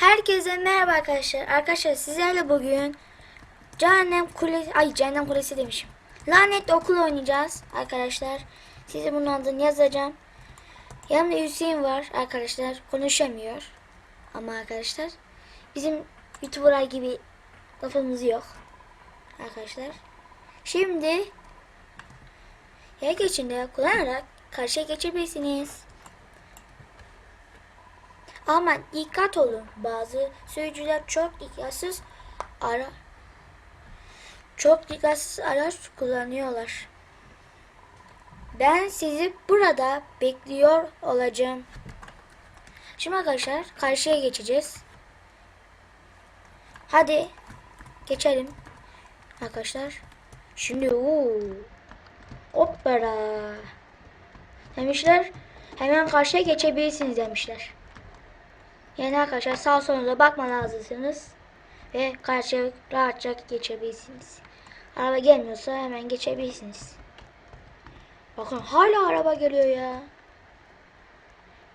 Herkese merhaba arkadaşlar. Arkadaşlar sizlerle bugün Cehennem Kulesi, ay Cehennem Kulesi demişim. Lanetli okul oynayacağız arkadaşlar. Size bunun adını yazacağım. Yanımda Hüseyin var arkadaşlar. Konuşamıyor. Ama arkadaşlar bizim YouTuber'lar gibi lafımız yok. Arkadaşlar. Şimdi yer geçinde kullanarak karşıya geçebilirsiniz. Ama dikkat olun. Bazı sürücüler çok dikkatsiz ara çok dikkatsiz araç kullanıyorlar. Ben sizi burada bekliyor olacağım. Şimdi arkadaşlar karşıya geçeceğiz. Hadi geçelim. Arkadaşlar. Şimdi uuu. Hoppara. Demişler hemen karşıya geçebilirsiniz demişler. Yani arkadaşlar sağ solunuza bakma lazımsınız. Ve karşıya rahatça geçebilirsiniz. Araba gelmiyorsa hemen geçebilirsiniz. Bakın hala araba geliyor ya.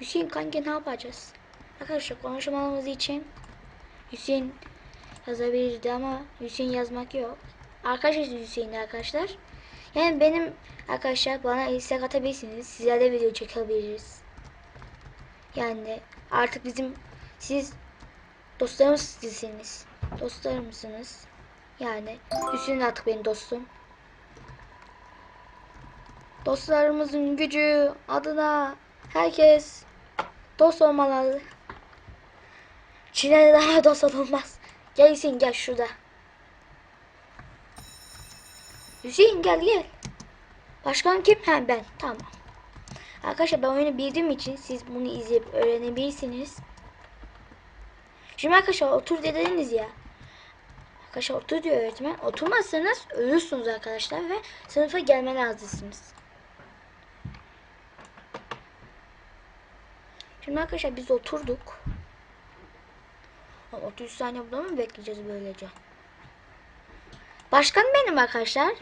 Hüseyin kanki ne yapacağız? Arkadaşlar konuşmamız için Hüseyin yazabilirdi ama Hüseyin yazmak yok. Arkadaşlar Hüseyin arkadaşlar. Yani benim arkadaşlar bana istek atabilirsiniz. Sizlerle video çekebiliriz. Yani artık bizim siz dostlarımızsınız. Dostlarımsınız. Yani Hüseyin artık benim dostum. Dostlarımızın gücü adına herkes dost olmalı. Çin'e daha dost olmaz. Gel Hüseyin gel şurada. Hüseyin gel gel. Başkan kim? Ha ben. Tamam. Arkadaşlar ben oyunu bildiğim için siz bunu izleyip öğrenebilirsiniz. Şimdi arkadaşlar otur dediniz ya. Arkadaşlar otur diyor öğretmen. Oturmazsanız ölürsünüz arkadaşlar ve sınıfa gelme lazımsınız. Şimdi arkadaşlar biz oturduk. 30 saniye burada mı bekleyeceğiz böylece? Başkan benim arkadaşlar.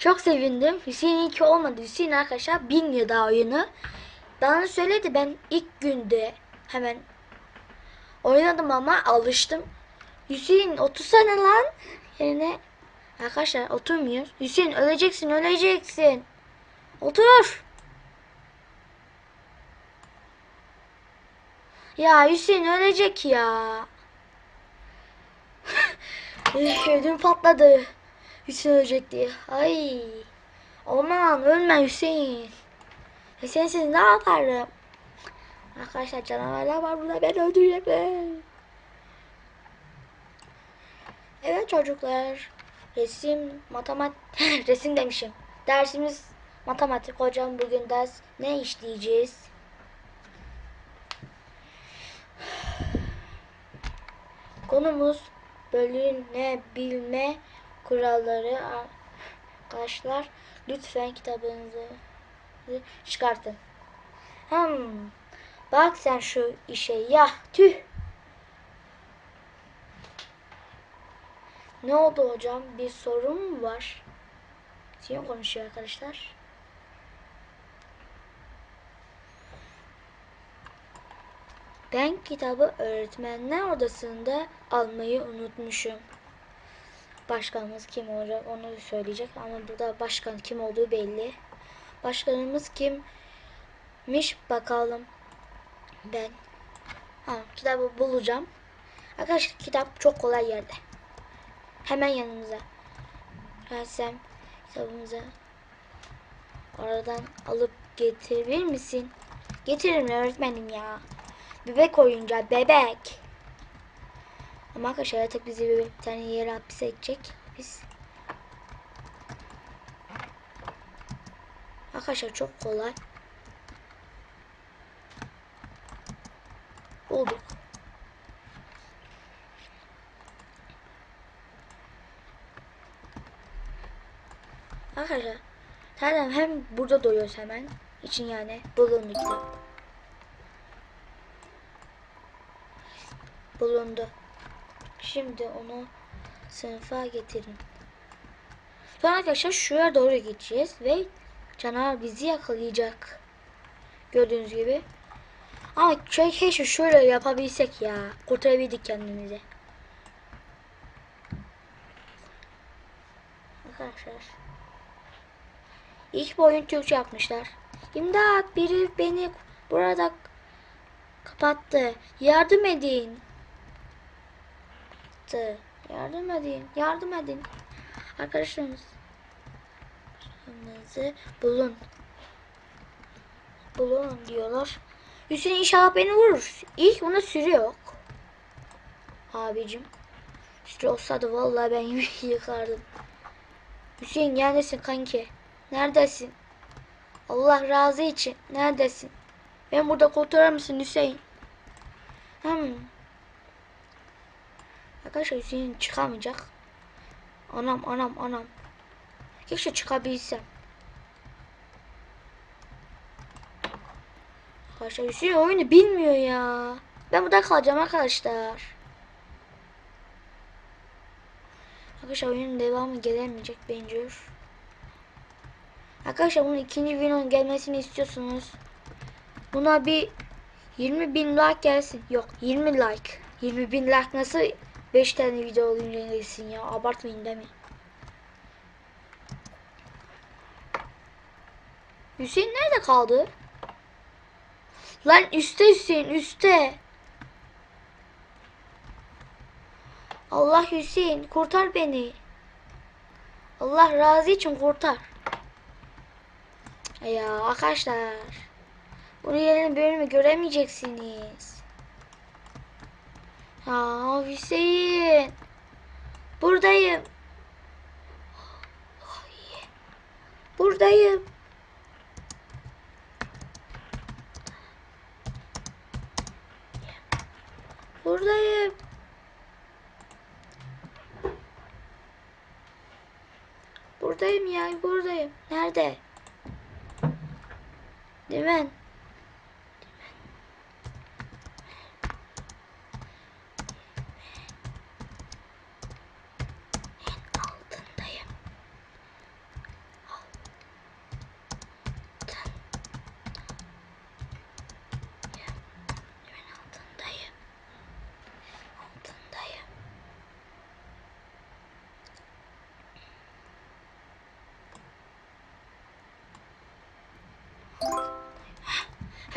Çok sevindim. Hüseyin iyi olmadı. Hüseyin arkadaşlar bilmiyor daha oyunu. Bana söyledi ben ilk günde hemen oynadım ama alıştım. Hüseyin otursana lan yerine. Arkadaşlar oturmuyor. Hüseyin öleceksin öleceksin. Otur. Ya Hüseyin ölecek ya. Ödüm patladı. Hüseyin ölecek diye. Ay. Aman ölme Hüseyin. Hüseyin siz ne yaparım? Arkadaşlar canavarlar var burada beni öldürecekler. Evet çocuklar. Resim, matematik, resim demişim. Dersimiz matematik. Hocam bugün ders ne işleyeceğiz? Konumuz bölünebilme kuralları. Arkadaşlar lütfen kitabınızı çıkartın. Hmm. Bak sen şu işe ya tüh. Ne oldu hocam? Bir sorun mu var? Siyon konuşuyor arkadaşlar. Ben kitabı öğretmenler odasında almayı unutmuşum. Başkanımız kim olacak onu söyleyecek ama burada başkan kim olduğu belli. Başkanımız kimmiş bakalım. Ben ha, kitabı bulacağım. Arkadaşlar kitap çok kolay yerde. Hemen yanımıza. Gelsem kitabımıza oradan alıp getirebilir misin? Getiririm öğretmenim ya. Bebek oyuncağı bebek. Ama arkadaşlar artık bizi bir, tane yere hapise edecek. Biz Arkadaşlar çok kolay. Bulduk. Arkadaşlar zaten hem burada doyuyoruz hemen. için yani bulundu kitap. Bulundu. Şimdi onu sınıfa getirin. Sonra arkadaşlar şuraya doğru gideceğiz ve canavar bizi yakalayacak. Gördüğünüz gibi. Ama ke- keşke şöyle yapabilsek ya. Kurtarabildik kendimizi. Arkadaşlar. İlk bu oyun Türkçe yapmışlar. İmdat biri beni burada kapattı. Yardım edin. Kapattı. Yardım edin. Yardım edin. Arkadaşlarımız. Arkadaşlarımızı bulun. Bulun diyorlar. Hüseyin inşallah beni vurur. İlk buna süre yok. Abicim. Süre olsaydı vallahi ben yıkardım. Hüseyin neredesin kanki? Neredesin? Allah razı için. Neredesin? Ben burada kurtarır mısın Hüseyin? Hmm. Arkadaşlar Hüseyin çıkamayacak. Anam anam anam. Keşke çıkabilsem. Arkadaşlar Hüseyin oyunu bilmiyor ya. Ben burada kalacağım arkadaşlar. Arkadaşlar oyunun devamı gelemeyecek bence. Arkadaşlar bunun ikinci videonun gelmesini istiyorsunuz. Buna bir 20 bin like gelsin. Yok 20 like. 20 bin like nasıl 5 tane video olunca gelsin ya. Abartmayın değil mi? Hüseyin nerede kaldı? Lan üstte Hüseyin üstte. Allah Hüseyin kurtar beni. Allah razı için kurtar. Ya arkadaşlar. Bunun yerine bölümü göremeyeceksiniz. Ya Hüseyin. Buradayım. Ay. Buradayım. Buradayım. Buradayım ya, buradayım. Nerede? Değil En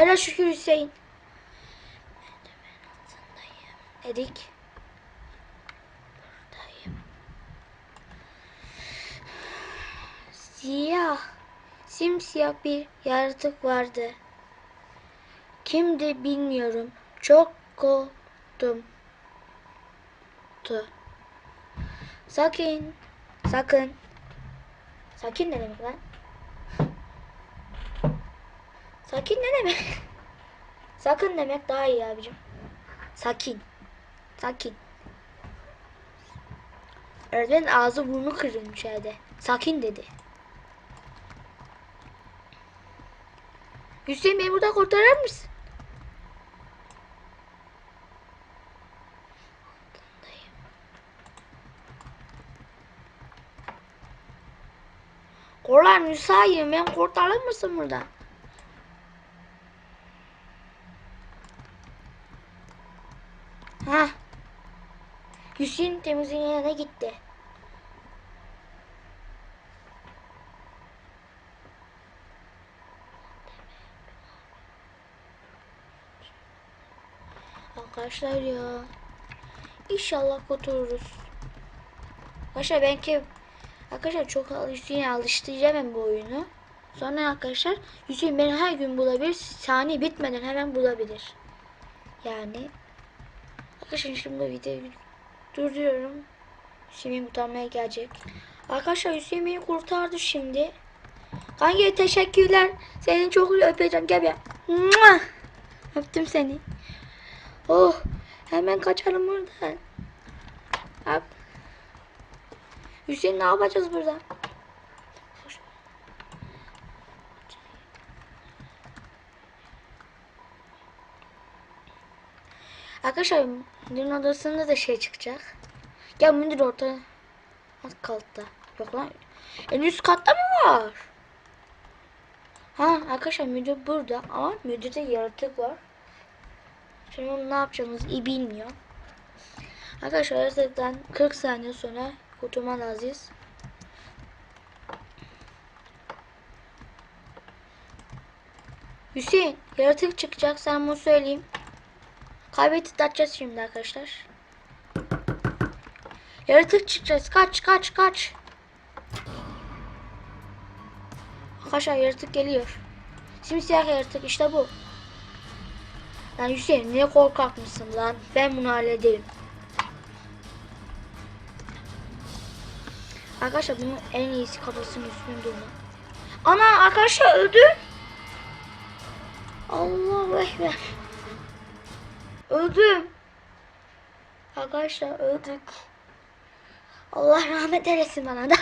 Helal şükür Hüseyin. Edik. Buradayım. Siyah. Simsiyah bir yaratık vardı. Kimdi bilmiyorum. Çok korktum. Tu. Sakin. Sakın. Sakin ne demek lan? Sakin ne demek? Sakın demek daha iyi abicim. Sakin. Sakin. Öğretmenin ağzı burnu kırılmış herhalde. Sakin dedi. Hüseyin beni burada kurtarır mısın? Kurlar Hüseyin beni kurtarır mısın burada? Ha. Hüseyin temizliğin yanına gitti. Arkadaşlar ya. İnşallah kurtuluruz. Arkadaşlar belki arkadaşlar çok Hüseyin alıştıracağım ben bu oyunu. Sonra arkadaşlar Hüseyin beni her gün bulabilir. Saniye bitmeden hemen bulabilir. Yani Arkadaşlar şimdi videoyu durduruyorum. Hüseyin kurtarmaya gelecek. Arkadaşlar Hüseyin beni kurtardı şimdi. Kanka teşekkürler. Seni çok öpeceğim. Gel ya. Öptüm seni. Oh. Hemen kaçalım buradan. Hüseyin ne yapacağız burada? Arkadaşlar müdürün odasında da şey çıkacak. Ya müdür orta alt katta. Yok lan. En üst katta mı var? Ha arkadaşlar müdür burada ama müdürde yaratık var. Şimdi onu ne yapacağımızı iyi bilmiyor. Arkadaşlar yaratıktan 40 saniye sonra kurtulma lazımız. Hüseyin yaratık çıkacak sen bunu söyleyeyim. Kaybetti atacağız şimdi arkadaşlar. Yaratık çıkacağız. Kaç kaç kaç. Arkadaşlar yaratık geliyor. Simsiyah yaratık işte bu. Lan Hüseyin ne korkak mısın lan? Ben bunu hallederim. Arkadaşlar bunun en iyisi kafasının üstünde durma. Ana arkadaşlar öldü. Allahu Ekber. Öldüm. Arkadaşlar öldük. Allah rahmet eylesin bana da.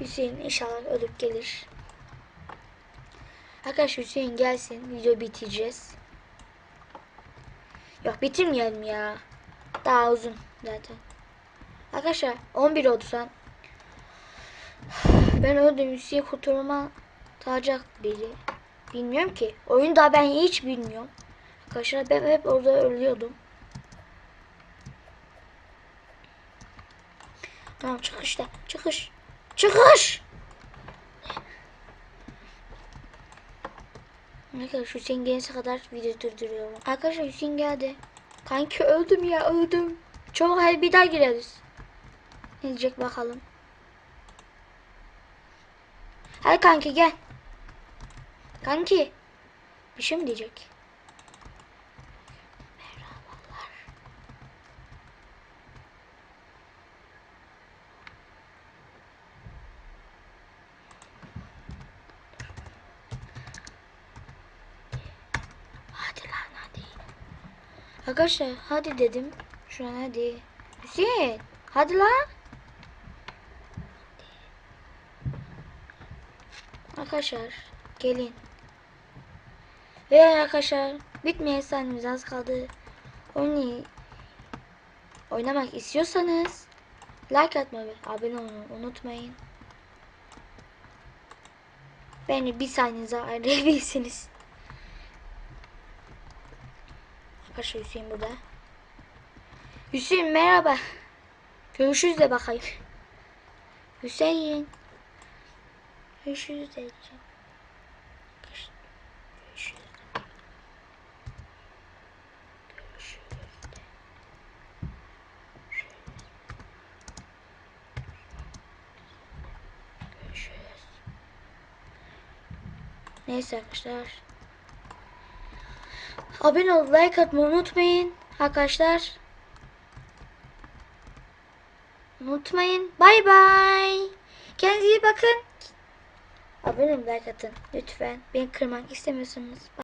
Hüseyin inşallah ölüp gelir. Arkadaşlar Hüseyin gelsin. Video bitireceğiz. Yok bitirmeyelim ya. Daha uzun zaten. Arkadaşlar 11 oldu sen. Ben öldüm. Hüseyin kurtulma tacak biri. Bilmiyorum ki. Oyunu daha ben hiç bilmiyorum. Arkadaşlar ben hep orada ölüyordum. Tamam çıkışta. Çıkış. Çıkış. Arkadaşlar Hüseyin gelene kadar video durduruyorum. Arkadaşlar Hüseyin geldi. Kanki öldüm ya öldüm. Çabuk hadi bir daha gireriz. Ne diyecek bakalım. Hadi kanki gel. Kanki. Bir şey mi diyecek? Merhabalar. Hadi lan hadi. Arkadaşlar hadi dedim. Şu an hadi. Hüseyin hadi lan. Arkadaşlar gelin. Ve arkadaşlar bitmeyen sahnemiz az kaldı. Oyunu oynamak istiyorsanız like atmayı ve abone olmayı unutmayın. Beni bir saniyenize arayabilirsiniz. Arkadaşlar Hüseyin burada. Hüseyin merhaba. Görüşürüz de bakayım. Hüseyin. Görüşürüz de diyeceğim. Neyse arkadaşlar. Abone ol, like atmayı unutmayın arkadaşlar. Unutmayın. Bay bay. Kendinize iyi bakın. Abone ol, like atın lütfen. Beni kırmak istemiyorsanız. Bye.